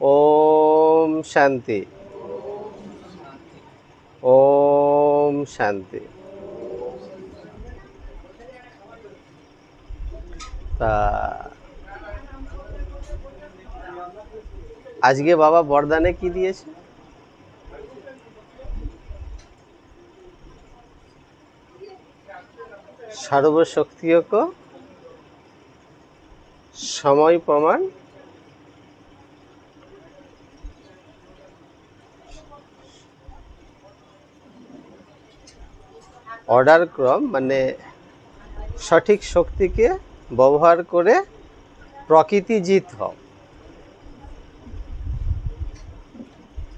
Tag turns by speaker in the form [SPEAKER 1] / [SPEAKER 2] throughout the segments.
[SPEAKER 1] ওম শান্তি। ওম শান্তি। তা আজকে বাবা বরদানে কি দিয়েছে? সর্বশক্তিয়ক সময় প্রমাণ অর্ডার ক্রম মানে সঠিক শক্তিকে ব্যবহার করে প্রকৃতি জিত হও।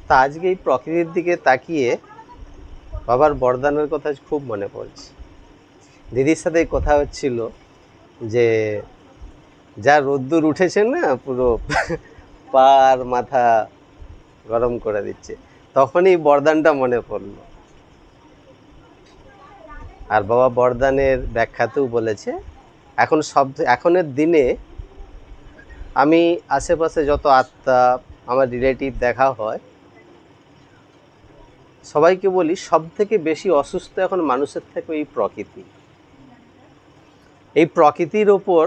[SPEAKER 1] তা আজকে এই প্রকৃতির দিকে তাকিয়ে বাবার বরদানের কথা খুব মনে পড়ছে। দিদির সাথে কথা হচ্ছিল যে, যা রোদ্দুর উঠেছে না, পুরো পা আর মাথা গরম করে দিচ্ছে, তখনই বরদানটা মনে পড়ল। আর বাবা বরদানের ব্যাখ্যাতেও বলেছে, এখন সব, এখনের দিনে আমি আশেপাশে যত আত্মা, আমার রিলেটিভ দেখা হয়, সবাইকে বলি সব থেকে বেশি অসুস্থ এখন মানুষের থেকে এই প্রকৃতি এই প্রকৃতির ওপর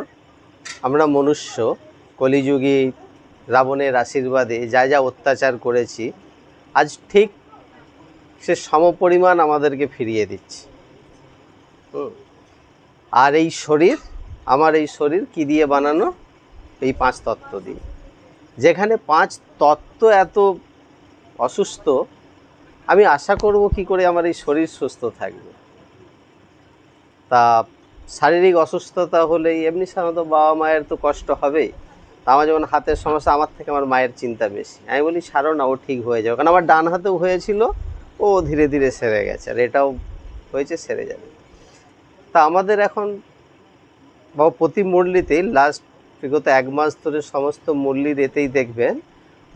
[SPEAKER 1] আমরা মনুষ্য, কলিযুগী রাবণের আশীর্বাদে যা যা অত্যাচার করেছি, আজ ঠিক সে সমপরিমাণ আমাদেরকে ফিরিয়ে দিচ্ছে। আর এই শরীর, আমার এই শরীর কি দিয়ে বানানো? এই পাঁচ তত্ত্ব দিয়ে। যেখানে পাঁচ তত্ত্ব এত অসুস্থ, আমি আশা করব কি করে আমার এই শরীর সুস্থ থাকবে। তা শারীরিক অসুস্থতা হলেই এমনি সাধারণত বাবা মায়ের তো কষ্ট হবেই তা আমার যেমন হাতের সমস্যা, আমার থেকে আমার মায়ের চিন্তা বেশি। আমি বলি সারো না, ও ঠিক হয়ে যাবে। কারণ আমার ডান হাতেও হয়েছিল, ও ধীরে ধীরে সেরে গেছে। আর এটাও হয়েছে, সেরে যাবে। তা আমাদের এখন বা প্রতি মুরলিতেই লাস্ট বিগত এক মাস ধরে সমস্ত মুরলির এতেই দেখবেন,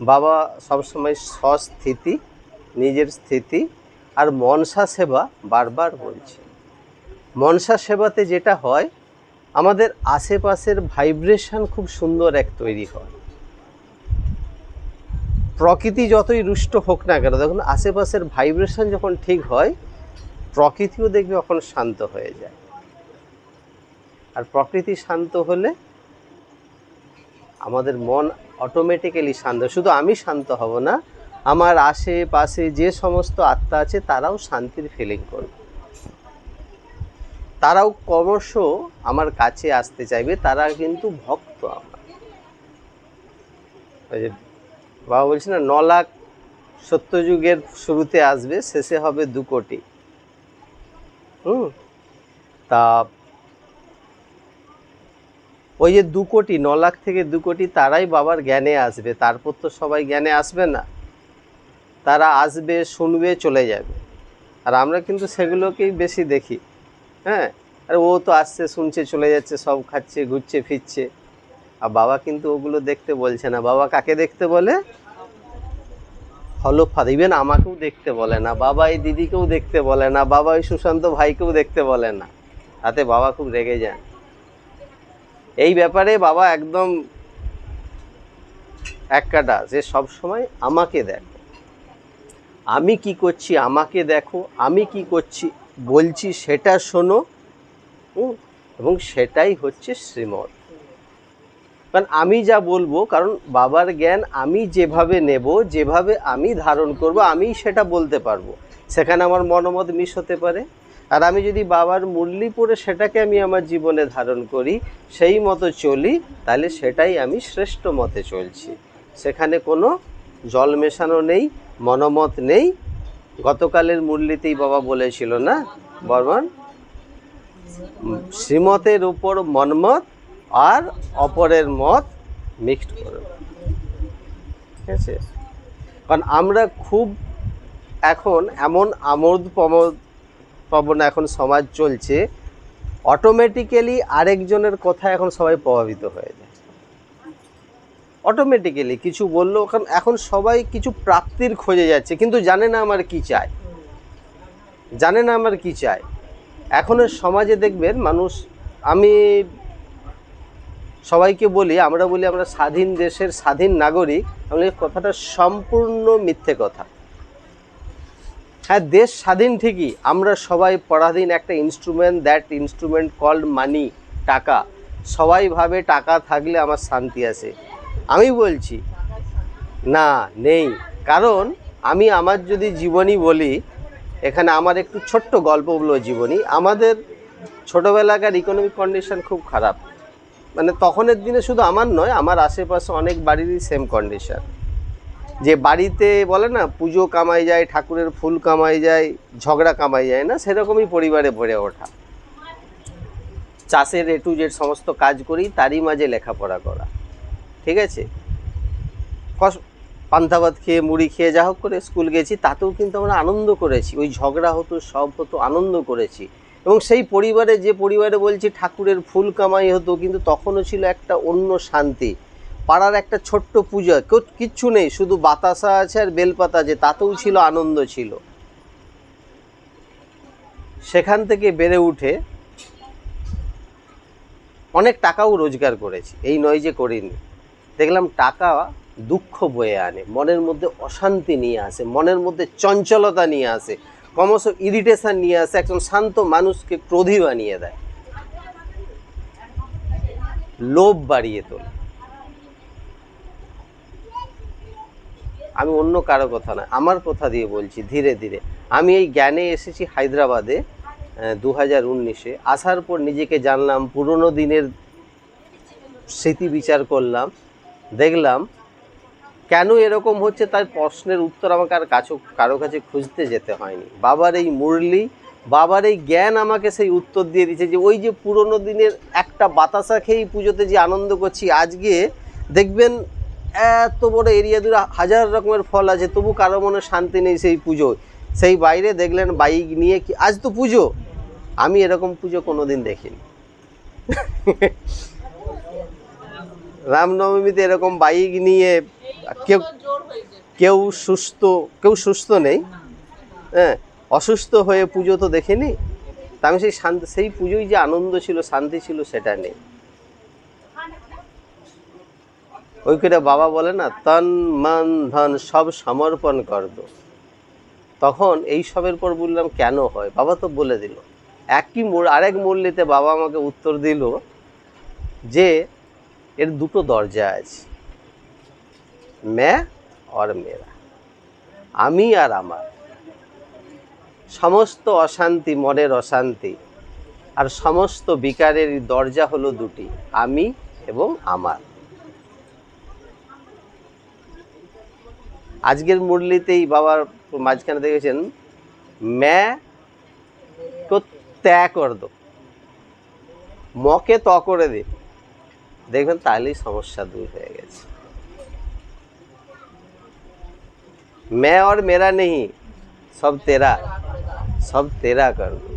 [SPEAKER 1] বাবা সবসময় স্বস্থিতি, নিজের স্থিতি আর মনসা সেবা বারবার বলছে। মনসা সেবাতে যেটা হয়, আমাদের আশেপাশের ভাইব্রেশন খুব সুন্দর এক তৈরি হয়। প্রকৃতি যতই রুষ্ট হোক না কেন, দেখুন আশেপাশের ভাইব্রেশন যখন ঠিক হয়, প্রকৃতিও দেখবে এখন শান্ত হয়ে যায়। আর প্রকৃতি শান্ত হলে আমাদের মন অটোমেটিক্যালি শান্ত। শুধু আমি শান্ত হব না, আমার আশেপাশে যে সমস্ত আত্মা আছে, তারাও শান্তির ফিলিং করবে। তারাও ক্রমশ আমার কাছে আসতে চাইবে, তারা কিন্তু ভক্ত আমার। ওই যে বাবা বলছি না, ন লাখ সত্যযুগের শুরুতে আসবে, শেষে হবে দু কোটি। হুম? তা ওই যে দু কোটি, ন লাখ থেকে দু কোটি তারাই বাবার জ্ঞানে আসবে। তারপর তো সবাই জ্ঞানে আসবে না। তারা আসবে, শুনবে, চলে যাবে। আর আমরা কিন্তু সেগুলোকেই বেশি দেখি। হ্যাঁ? আর ও তো আসছে, শুনছে, চলে যাচ্ছে, সব খাচ্ছে, ঘুরছে, ফিরছে। আর বাবা কিন্তু ওগুলো দেখতে বলছে না। বাবা কাকে দেখতে বলে? হলো ফাদ ইভেন আমাকেও দেখতে বলে না। বাবা এই দিদিকেও দেখতে বলে না। বাবা এই সুশান্ত ভাইকেও দেখতে বলে না। তাতে বাবা খুব রেগে যান। এই ব্যাপারে বাবা একদম এক কাটা যে সব সময় আমাকে দেখো। আমি কি করছি, আমাকে দেখো, আমি কি করছি, বলছি সেটা শোনো এবং সেটাই হচ্ছে শ্রীমত কারণ আমি যা বলব, কারণ বাবার জ্ঞান আমি যেভাবে নেব, যেভাবে আমি ধারণ করব আমি সেটা বলতে পারব। সেখানে আমার মনোমত মিস হতে পারে। আর আমি যদি বাবার মূল্যি পড়ে সেটাকে আমি আমার জীবনে ধারণ করি, সেই মতো চলি, তাহলে সেটাই আমি শ্রেষ্ঠ মতে চলছি। সেখানে কোনো জল মেশানো নেই, মনোমত নেই। গতকালের মূল্যতেই বাবা বলেছিল না, বর্মন? শ্রীমতের উপর মনমত আর অপরের মত মিক্সড করবে ঠিক আছে? কারণ আমরা খুব এখন এমন আমোদ প্রমোদ পবন এখন সমাজ চলছে অটোমেটিক্যালি আরেকজনের কথা এখন সবাই প্রভাবিত হয়ে যায়। অটোমেটিক্যালি কিছু বলল, কারণ এখন সবাই কিছু প্রাপ্তির খোঁজে যাচ্ছে, কিন্তু জানে না আমার কি চায়। জানে না আমার কি চায়। এখনের সমাজে দেখবেন মানুষ, আমি সবাইকে বলি, আমরা বলি আমরা স্বাধীন দেশের স্বাধীন নাগরিক আমি কথাটা সম্পূর্ণ মিথ্যে কথা। হ্যাঁ দেশ স্বাধীন ঠিকই। আমরা সবাই পরাধীন একটা instrument that instrument called money টাকা। সবাই ভাবে টাকা থাকলে আমার শান্তি আসে আমি বলছি, না, নেই। কারণ আমি আমার যদি জীবনী বলি, এখানে আমার একটু ছোট্ট গল্প বলব জীবনী। আমাদের ছোটোবেলাকার ইকোনমিক কন্ডিশন খুব খারাপ। মানে তখনের দিনে শুধু আমার নয়, আমার আশেপাশে অনেক বাড়িরই সেম কন্ডিশন যে বাড়িতে বলে না, পুজো কামাই যায়, ঠাকুরের ফুল কামাই যায়, ঝগড়া কামাই যায় না, সেরকমই পরিবারে ভরে ওঠা। চাষের এ টু জেড সমস্ত কাজ করি, তারই মাঝে লেখাপড়া করা। ঠিক আছে? কস ভাত খেয়ে, মুড়ি খেয়ে যা হোক করে স্কুল গেছি, তাতেও কিন্তু আমরা আনন্দ করেছি। ওই ঝগড়া হতো, সব হতো, আনন্দ করেছি। এবং সেই পরিবারে, যে পরিবারে বলছি ঠাকুরের ফুল কামাই হতো, কিন্তু তখনও ছিল একটা অন্য শান্তি। পাড়ার একটা ছোট্ট পূজা, কেউ- কিচ্ছু নেই, শুধু বাতাসা আছে আর বেলপাতা আছে, তাতেও ছিল আনন্দ ছিল। সেখান থেকে বেড়ে উঠে অনেক টাকাও রোজগার করেছি, এই নয় যে করিনি। দেখলাম টাকা দুঃখ বয়ে আনে, মনের মধ্যে অশান্তি নিয়ে আসে, মনের মধ্যে চঞ্চলতা নিয়ে আসে, ক্রমশ ইরিটেশান নিয়ে আসে, একজন শান্ত মানুষকে ক্রোধী বানিয়ে দেয়। লোভ বাড়িয়ে তোলে। আমি অন্য কারও কথা না আমার কথা দিয়ে বলছি ধীরে ধীরে। আমি এই জ্ঞানে এসেছি হায়দ্রাবাদে দু হাজার উনিশে। আসার পর নিজেকে জানলাম, পুরনো দিনের স্মৃতি বিচার করলাম, দেখলাম কেন এরকম হচ্ছে তার প্রশ্নের উত্তর আমাকে আর কাছে, কারও কাছে খুঁজতে যেতে হয়নি। বাবার এই মুরলি, বাবার এই জ্ঞান আমাকে সেই উত্তর দিয়ে দিয়েছে যে ওই যে পুরনো দিনের একটা বাতাসা খেয়েই পুজোতে যে আনন্দ করছি, আজকে দেখবেন এত বড় এরিয়া জুড়ে হাজার রকমের ফল আছে, তবু কারও মনে শান্তি নেই সেই পুজোয় সেই বাইরে দেখলেন বাইক নিয়ে কি আজ তো পুজো। আমি এরকম পুজো কোনোদিন দেখিনি। রামনবমীতে এরকম বাইক নিয়ে কেউ কেউ সুস্থ কেউ সুস্থ নেই। হ্যাঁ অসুস্থ হয়ে পুজো তো দেখিনি। তা আমি সেই শান্তি সেই পুজোয় যে আনন্দ ছিল, শান্তি ছিল, সেটা নেই। ওই করে বাবা বলে না, তন, মন, ধন, সব সমর্পণ কর তখন এই সবের পর বললাম, কেন হয়? বাবা তো বলে দিল। একই মোড়, আরেক মূল্যতে বাবা আমাকে উত্তর দিল যে, এর দুটো দরজা আছে, ম্যা আর মেরা আমি আর আমার। সমস্ত অশান্তি, মনের অশান্তি, আর সমস্ত বিকারের দরজা হলো দুটি, আমি এবং আমার। আজকের মুরলিতেই বাবার মাঝখানে দেখেছেন ম্যা কো ত্যাগ কর দো মকে ত করে দে দেখবেন তাহলেই সমস্যা দূর হয়ে গেছে मैं और मेरा नहीं সব তেরা সব তেরা কর দো।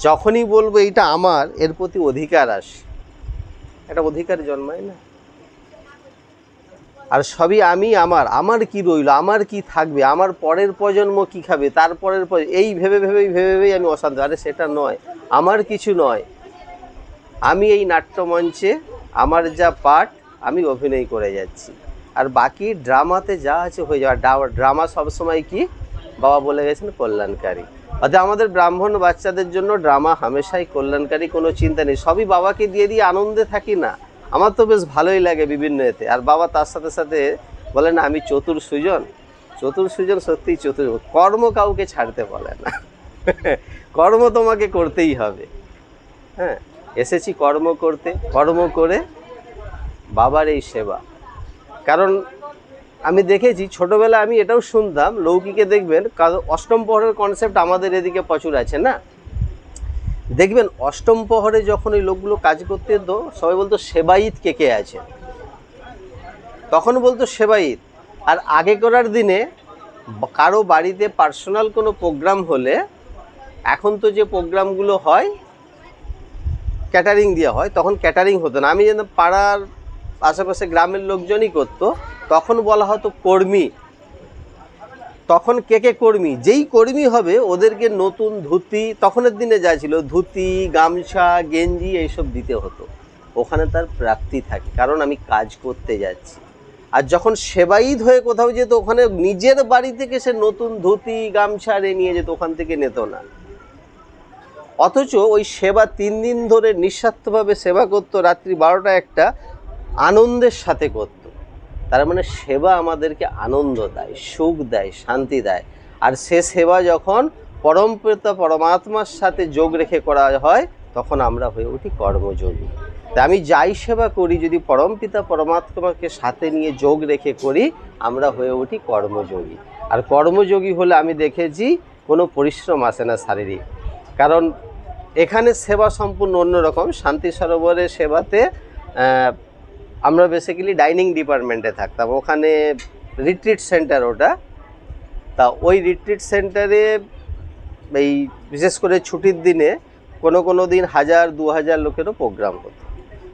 [SPEAKER 1] যখনই বলবো এইটা আমার এর প্রতি অধিকার আসে একটা অধিকার জন্মায় না আর সবই আমি, আমার। আমার কি রইল? আমার কি থাকবে? আমার পরের প্রজন্ম কি খাবে? তারপরের প্রজ- এই ভেবে ভেবেই ভেবে ভেবেই আমি অশান্ত আরে, সেটা নয়। আমার কিছু নয়। আমি এই নাট্যমঞ্চে আমার যা পাঠ আমি অভিনয় করে যাচ্ছি। আর বাকি ড্রামাতে যা আছে হয়ে যাওয়া ড্রামা সবসময় কি? বাবা বলে গেছেন, কল্যাণকারী। অর্থাৎ আমাদের ব্রাহ্মণ বাচ্চাদের জন্য ড্রামা হামেশাই কল্যাণকারী, কোনো চিন্তা নেই। সবই বাবাকে দিয়ে দিয়ে আনন্দে থাকি না। আমার তো বেশ ভালোই লাগে বিভিন্ন এতে। আর বাবা তার সাথে সাথে বলেন, আমি চতুর সুজন। চতুর সুজন সত্যিই চতুর। কর্ম কাউকে ছাড়তে বলে না। কর্ম তোমাকে করতেই হবে। হ্যাঁ এসেছি কর্ম করতে। কর্ম করে বাবার এই সেবা। কারণ আমি দেখেছি ছোটবেলা আমি এটাও শুনতাম, লৌকিকে দেখবেন অষ্টম প্রহরের কনসেপ্ট আমাদের এদিকে প্রচুর আছে না? দেখবেন অষ্টম প্রহরে যখন ওই লোকগুলো কাজ করতে যেত, সবাই বলতো সেবাইত কে কে আছে? তখন বলতো সেবাইত আর আগে করার দিনে কারও বাড়িতে পার্সোনাল কোনো প্রোগ্রাম হলে এখন তো যে প্রোগ্রামগুলো হয়, ক্যাটারিং দেওয়া হয়, তখন ক্যাটারিং হতো না। আমি যেন পাড়ার আশেপাশে গ্রামের লোকজনই করতো, তখন বলা হতো কর্মী। তখন কে কে কর্মী? যেই কর্মী হবে, ওদেরকে নতুন ধুতি, তখনের দিনে যা ছিল, ধুতি, গামছা, গেঞ্জি, এইসব দিতে হতো। ওখানে তার প্রাপ্তি থাকে, কারণ আমি কাজ করতে যাচ্ছি। আর যখন সেবাইদ হয়ে কোথাও যেত, ওখানে নিজের বাড়ি থেকে সে নতুন ধুতি, গামছা রে নিয়ে যেত, ওখান থেকে নিত না। অথচ ওই সেবা তিন দিন ধরে নিঃস্বার্থভাবে সেবা করতো, রাত্রি বারোটা একটা আনন্দের সাথে করত। তার মানে সেবা আমাদেরকে আনন্দ দেয়, সুখ দেয়, শান্তি দেয়। আর সে সেবা যখন পরমপিতা পরমাত্মার সাথে যোগ রেখে করা হয়, তখন আমরা হয়ে উঠি কর্মযোগী। তা আমি যাই সেবা করি, যদি পরমপিতা পরমাত্মাকে সাথে নিয়ে যোগ রেখে করি, আমরা হয়ে উঠি কর্মযোগী। আর কর্মযোগী হলে আমি দেখেছি কোনো পরিশ্রম আসে না শারীরিক। কারণ এখানে সেবা সম্পূর্ণ অন্যরকম। শান্তি সরোবরের সেবাতে আমরা বেসিক্যালি ডাইনিং ডিপার্টমেন্টে থাকতাম। ওখানে রিট্রিট সেন্টার ওটা। তা ওই রিট্রিট সেন্টারে এই বিশেষ করে ছুটির দিনে কোনো কোনো দিন হাজার, দু হাজার লোকেরও প্রোগ্রাম হতো।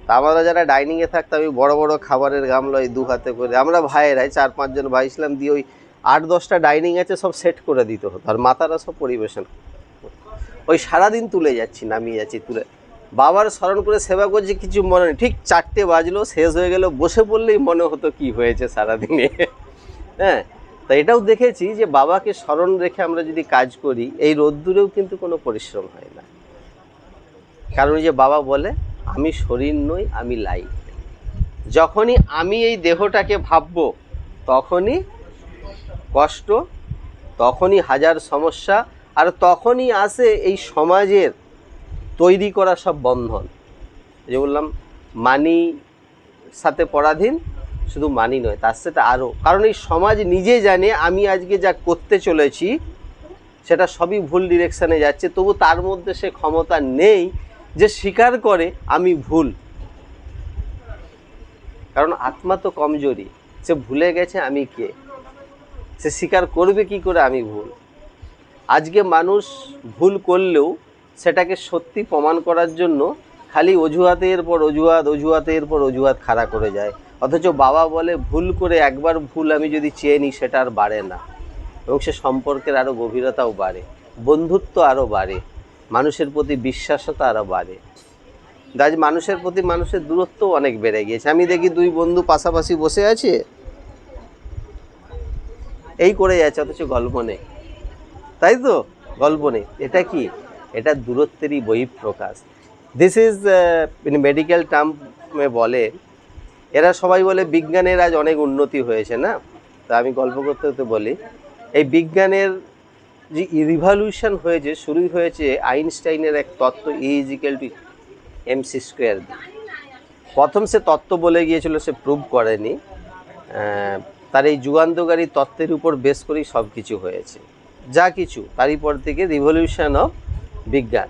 [SPEAKER 1] তা আমরা যারা ডাইনিংয়ে থাকতাম ওই বড় বড় খাবারের গামলা ওই দু হাতে করে, আমরা ভাইয়েরাই চার পাঁচজন ভাই ছিলাম, দিয়ে ওই আট, দশটা ডাইনিং আছে সব সেট করে দিতে হতো। আর মাতারা সব পরিবেশন। ওই সারাদিন তুলে যাচ্ছি, নামিয়ে যাচ্ছি তুলে। বাবার স্মরণ করে সেবা করছি, কিছু মনে নেই। ঠিক চারটে বাজলো, শেষ হয়ে গেল, বসে পড়লেই মনে হতো কি হয়েছে সারাদিনে। হ্যাঁ তা এটাও দেখেছি যে বাবাকে স্মরণ রেখে আমরা যদি কাজ করি, এই রোদ্দুরেও কিন্তু কোনো পরিশ্রম হয় না। কারণ যে বাবা বলে, আমি শরীর নই, আমি লাইট যখনই আমি এই দেহটাকে ভাববো, তখনই কষ্ট, তখনই হাজার সমস্যা, আর তখনই আসে এই সমাজের তৈরি করা সব বন্ধন। যে বললাম, মানি সাথে পরাধীন, শুধু মানি নয়, তার সাথে আরও কারণ এই সমাজ নিজে জানে, আমি আজকে যা করতে চলেছি, সেটা সবই ভুল ডিরেকশানে যাচ্ছে, তবু তার মধ্যে সে ক্ষমতা নেই যে স্বীকার করে আমি ভুল। কারণ আত্মা তো কমজোরি, সে ভুলে গেছে আমি কে? সে স্বীকার করবে কি করে আমি ভুল? আজকে মানুষ ভুল করলেও সেটাকে সত্যি প্রমাণ করার জন্য খালি অজুহাতের পর অজুহাত অজুহাতের পর অজুহাত খাড়া করে যায়। অথচ বাবা বলে, ভুল করে একবার ভুল আমি যদি চেয়ে নিই, সেটা আর বাড়ে না। এবং সে সম্পর্কের আরও গভীরতাও বাড়ে, বন্ধুত্ব আরও বাড়ে, মানুষের প্রতি বিশ্বাসতা আরও বাড়ে। আজ মানুষের প্রতি মানুষের দূরত্ব অনেক বেড়ে গিয়েছে। আমি দেখি দুই বন্ধু পাশাপাশি বসে আছে। এই করে যাচ্ছে, অথচ গল্প নেই। তাই তো? গল্প নেই। এটা কি? এটা দূরত্বেরই বহিঃপ্রকাশ। দিস ইজ মেডিকেল টার্মে বলে, এরা সবাই বলে বিজ্ঞানের আজ অনেক উন্নতি হয়েছে, না? তা আমি গল্প করতে করতে বলি, এই বিজ্ঞানের যে রিভলিউশন হয়েছে, শুরুই হয়েছে আইনস্টাইনের এক তত্ত্ব equal to M C square প্রথম সে তত্ত্ব বলে গিয়েছিল, সে প্রুভ করেনি। তার এই যুগান্তকারী তত্ত্বের উপর বেস করেই সব কিছু হয়েছে। যা কিছু, তারই পর থেকে রিভলিউশন অফ বিজ্ঞান।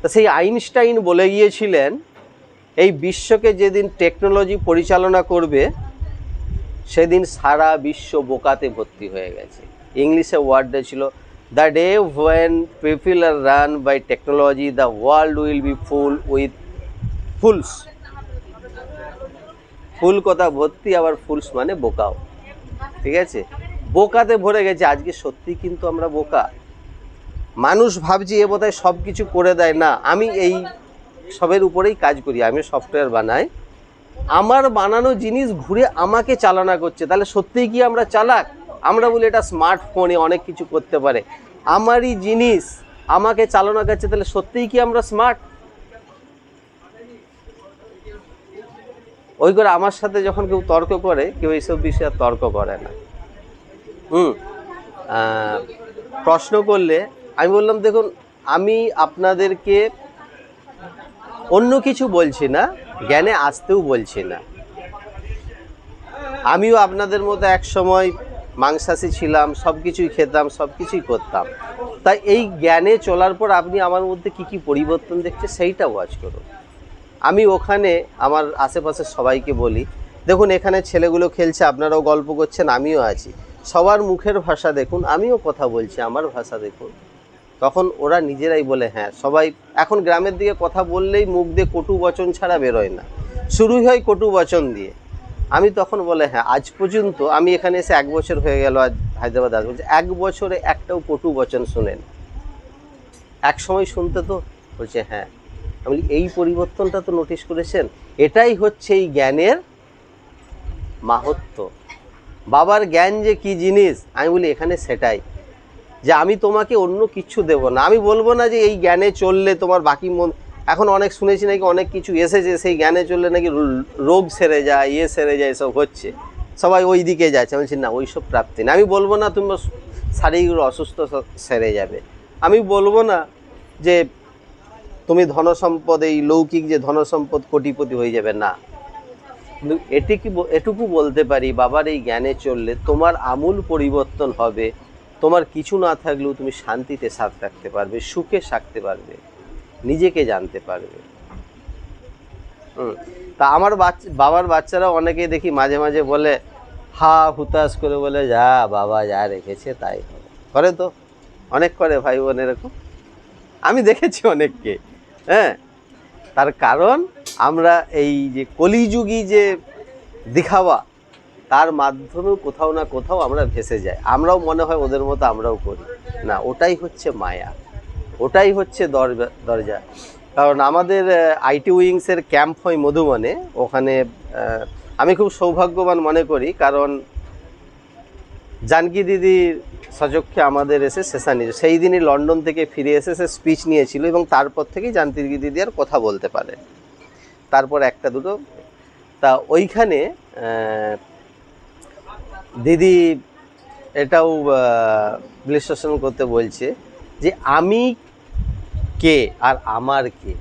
[SPEAKER 1] তা সেই আইনস্টাইন বলে গিয়েছিলেন, এই বিশ্বকে যেদিন টেকনোলজি পরিচালনা করবে, সেদিন সারা বিশ্ব বোকাতে ভর্তি হয়ে গেছে। ইংলিশে ওয়ার্ডটা ছিল, the day when people are run by technology, the world will be full with fools. ফুল কথা ভর্তি, আবার ফুলস মানে বোকাও। ঠিক আছে? বোকাতে ভরে গেছে। আজকে সত্যি কিন্তু আমরা বোকা। মানুষ ভাবছি এ বোধহয় সব কিছু করে দেয়। না, আমি এই সবের উপরেই কাজ করি, আমি সফটওয়্যার বানাই। আমার বানানো জিনিস ঘুরে আমাকে চালনা করছে। তাহলে সত্যিই কি আমরা চালাক? আমরা বলি এটা স্মার্টফোনে অনেক কিছু করতে পারে। আমারই জিনিস আমাকে চালনা করছে, তাহলে সত্যিই কি আমরা স্মার্ট ওই করে আমার সাথে যখন কেউ তর্ক করে, কেউ এইসব বিষয়ে তর্ক করে না। হুম প্রশ্ন করলে আমি বললাম, দেখুন, আমি আপনাদেরকে অন্য কিছু বলছি না, জ্ঞানে আসতেও বলছি না। আমিও আপনাদের মতো এক সময় মাংসাশী ছিলাম সব কিছুই খেতাম সব কিছুই করতাম। তাই এই জ্ঞানে চলার পর আপনি আমার মধ্যে কি কি পরিবর্তন দেখছে সেইটা ওয়াচ করুন। আমি ওখানে আমার আশেপাশের সবাইকে বলি, দেখুন, এখানে ছেলেগুলো খেলছে, আপনারাও গল্প করছেন, আমিও আছি। সবার মুখের ভাষা দেখুন, আমিও কথা বলছি, আমার ভাষা দেখুন। তখন ওরা নিজেরাই বলে হ্যাঁ সবাই এখন গ্রামের দিকে কথা বললেই মুখ দিয়ে কটু বচন ছাড়া বেরোয় না। শুরুই হয় কটু বচন দিয়ে। আমি তখন বলে হ্যাঁ আজ পর্যন্ত আমি এখানে এসে এক বছর হয়ে গেল আজ হায়দ্রাবাদ আজ বলছে, এক বছরে একটাও কটু বচন শুনেন। এক সময় শুনতে তো? বলছে হ্যাঁ। আমি এই পরিবর্তনটা তো নোটিশ করেছেন? এটাই হচ্ছে এই জ্ঞানের মাহাত্ম বাবার জ্ঞান যে কি জিনিস? আমি বলি, এখানে সেটাই। যে আমি তোমাকে অন্য কিছু দেব না। আমি বলব না যে এই জ্ঞানে চললে তোমার বাকি মন এখন অনেক শুনেছি নাকি অনেক কিছু এসেছে, সেই জ্ঞানে চললে নাকি রোগ সেরে যায় ইয়ে সেরে যায়, এসব হচ্ছে। সবাই ওই দিকে যাচ্ছে। আমি বলছি, না, ওইসব প্রাপ্তি না আমি বলব না তোমার শারীরিক অসুস্থ সেরে যাবে। আমি বলব না যে তুমি ধনসম্পদ, এই লৌকিক যে ধনসম্পদ কোটিপতি হয়ে যাবে, না। কিন্তু এটি কি এটুকু বলতে পারি, বাবার এই জ্ঞানে চললে তোমার আমূল পরিবর্তন হবে। তোমার কিছু না থাকলেও তুমি শান্তিতে সাথ রাখতে পারবে, সুখে থাকতে পারবে, নিজেকে জানতে পারবে। তা আমার বাচ্চা, বাবার বাচ্চারা অনেকে দেখি মাঝে মাঝে বলে, হা, হুতাশ করে বলে, যা, বাবা যা রেখেছে তাই হবে। করে তো? অনেক করে ভাই বোন এরকম। আমি দেখেছি অনেককে হ্যাঁ। তার কারণ আমরা এই যে কলিযুগী যে দেখাওয়া তার মাধ্যমেও কোথাও না কোথাও আমরা ভেসে যাই। আমরাও মনে হয় ওদের মতো আমরাও করি। না, ওটাই হচ্ছে মায়া। ওটাই হচ্ছে দরজা দরজা। কারণ আমাদের আইটি উইংসের ক্যাম্প হয় মধুবনে। ওখানে আমি খুব সৌভাগ্যবান মনে করি কারণ জানকি দিদির সচক্ষে আমাদের এসে শেষানি সেই দিনই লন্ডন থেকে ফিরে এসে সে স্পিচ নিয়েছিল এবং তারপর থেকেই জানকি দিদি আর কথা বলতে পারে। তারপর একটা দুটো। তা ওইখানে দিদি এটাও বিশ্লেষণ করতে বলছে যে আমি কে আর আমার কে?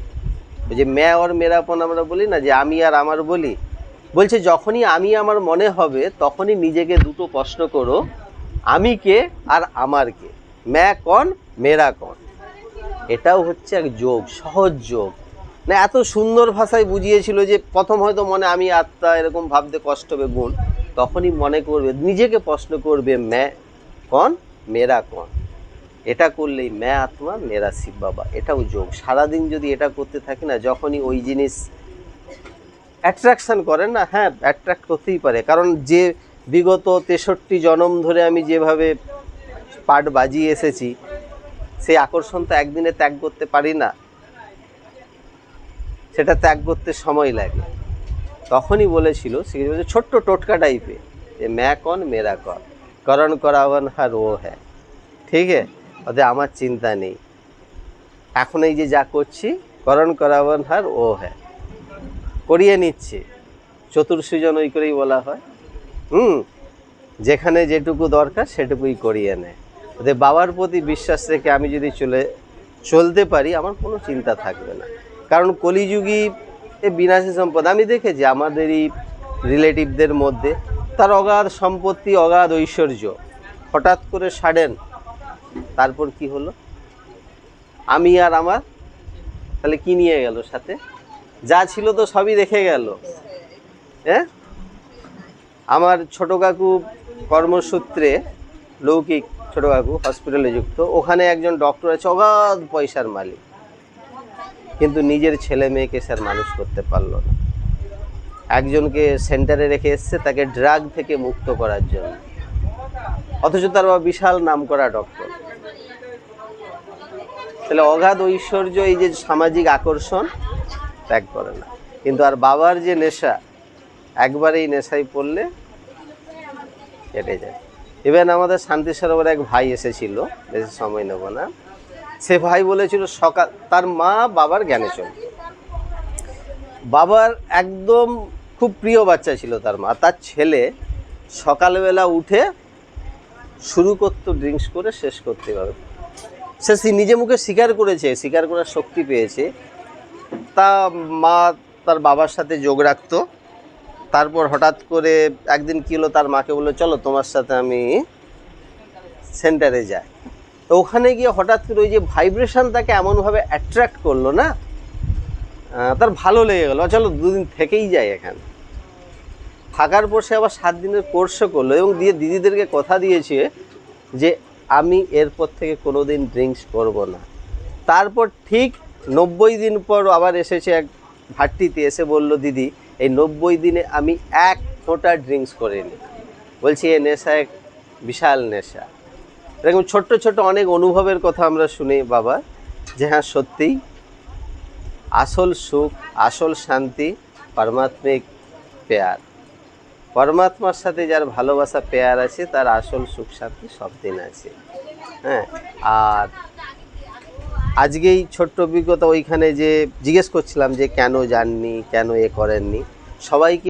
[SPEAKER 1] যে ম্যা আর মেরাপন আমরা বলি না, যে আমি আর আমার বলি। বলছে, যখনই আমি আমার মনে হবে, তখনই নিজেকে দুটো প্রশ্ন করো, আমি কে আর আমার কে? ম্যা কন, মেরা কন? এটাও হচ্ছে এক যোগ, সহজ যোগ। না, এত সুন্দর ভাষায় বুঝিয়েছিল যে প্রথম হয়তো মনে আমি আত্মা এরকম ভাবতে কষ্ট হবে, গুণ। তখনই মনে করবে, নিজেকে প্রশ্ন করবে ম্যা কন? মেরা কন? এটা করলেই ম্যা আত্মা, মেরা শিব বাবা। এটাও যোগ। সারাদিন যদি এটা করতে থাকি না, যখনই ওই জিনিস অ্যাট্রাকশন করেন না হ্যাঁ অ্যাট্রাক্ট করতেই পারে। কারণ যে বিগত তেষট্টি জনম ধরে আমি যেভাবে পাট বাজিয়ে এসেছি, সেই আকর্ষণ তো একদিনে ত্যাগ করতে পারি না। সেটা ত্যাগ করতে সময় লাগে। তখনই বলেছিল বলছে, ছোট্ট টোটকা টাইপে যে ম্যা কন মেরা কন করণ করাবন হার ও হ্যাঁ ঠিক আছে? ওদের আমার চিন্তা নেই। এখন এই যে যা করছি, করণ করাবন হার ও হ্যাঁ করিয়ে নিচ্ছে। চতুর্সৃজন ওই করেই বলা হয়। হুম? যেখানে যেটুকু দরকার, সেটুকুই করিয়ে নেয়। ওদের বাবার প্রতি বিশ্বাস রেখে আমি যদি চলে, চলতে পারি, আমার কোনো চিন্তা থাকবে না। কারণ কলিযুগী এ বিনাশী সম্পদ। আমি দেখেছি আমাদেরই রিলেটিভদের মধ্যে তার অগাধ সম্পত্তি, অগাধ ঐশ্বর্য। হঠাৎ করে সাডেন তারপর কি হলো? আমি আর আমার, তাহলে কি নিয়ে গেল সাথে? যা ছিল তো সবই রেখে গেল। হ্যাঁ আমার ছোট কাকু কর্মসূত্রে, লৌকিক ছোট কাকু হসপিটালে যুক্ত। ওখানে একজন ডক্টর আছে, অগাধ পয়সার মালিক। কিন্তু নিজের ছেলে মেয়েকে স্যার মানুষ করতে পারল না। একজনকে সেন্টারে রেখে এসছে, তাকে ড্রাগ থেকে মুক্ত করার জন্য। অথচ তার বাবা বিশাল নাম করা ডক্টর। তাহলে অগাধ ঐশ্বর্য এই যে সামাজিক আকর্ষণ, ত্যাগ করে না। কিন্তু আর বাবার যে নেশা একবার এই নেশায় পড়লে কেটে যায়। ইভেন আমাদের শান্তি সরোবরে এক ভাই এসেছিল, বেশি সময় নেব না। সে ভাই বলেছিল সকাল, তার মা বাবার জ্ঞানে চল। বাবার একদম খুব প্রিয় বাচ্চা ছিল তার মা। তার ছেলে সকালবেলা উঠে শুরু করতো ড্রিঙ্কস করে, শেষ করতে সে সি- নিজে মুখে স্বীকার করেছে, স্বীকার করার শক্তি পেয়েছে। তা মা তার বাবার সাথে যোগ রাখতো। তারপর হঠাৎ করে একদিন কী হলো, তার মাকে বলল, চলো তোমার সাথে আমি সেন্টারে যাই। তো ওখানে গিয়ে হঠাৎ করে ওই যে ভাইব্রেশন তাকে এমনভাবে অ্যাট্রাক্ট করল না? তার ভালো লেগে গেলো। চলো দুদিন থেকেই যায় এখানে। থাকার পর সে আবার সাত দিনের কোর্সও করল এবং দিয়ে দিদিদেরকে কথা দিয়েছে যে, আমি এরপর থেকে কোনো দিন ড্রিঙ্কস করব না। তারপর ঠিক নব্বই দিন পর আবার এসেছে এক ভাট্টিতে, এসে বলল, দিদি, এই নব্বই দিনে আমি এক ফোঁটা ড্রিঙ্কস করিনি। বলছি, এ নেশা এক বিশাল নেশা। এরকম ছোট্ট ছোট্ট অনেক অনুভবের কথা আমরা শুনি, বাবা। যে হ্যাঁ সত্যিই আসল সুখ, আসল শান্তি পারমাত্মিক পেয়ার। পরমাত্মার সাথে যার ভালোবাসা পেয়ার আছে, তার আসল সুখ শান্তি সব দিন আছে। হ্যাঁ আর আজকেই ছোট্ট অভিজ্ঞতা ওইখানে যে জিজ্ঞেস করছিলাম যে কেন যাননি, কেন এ করেননি? সবাইকে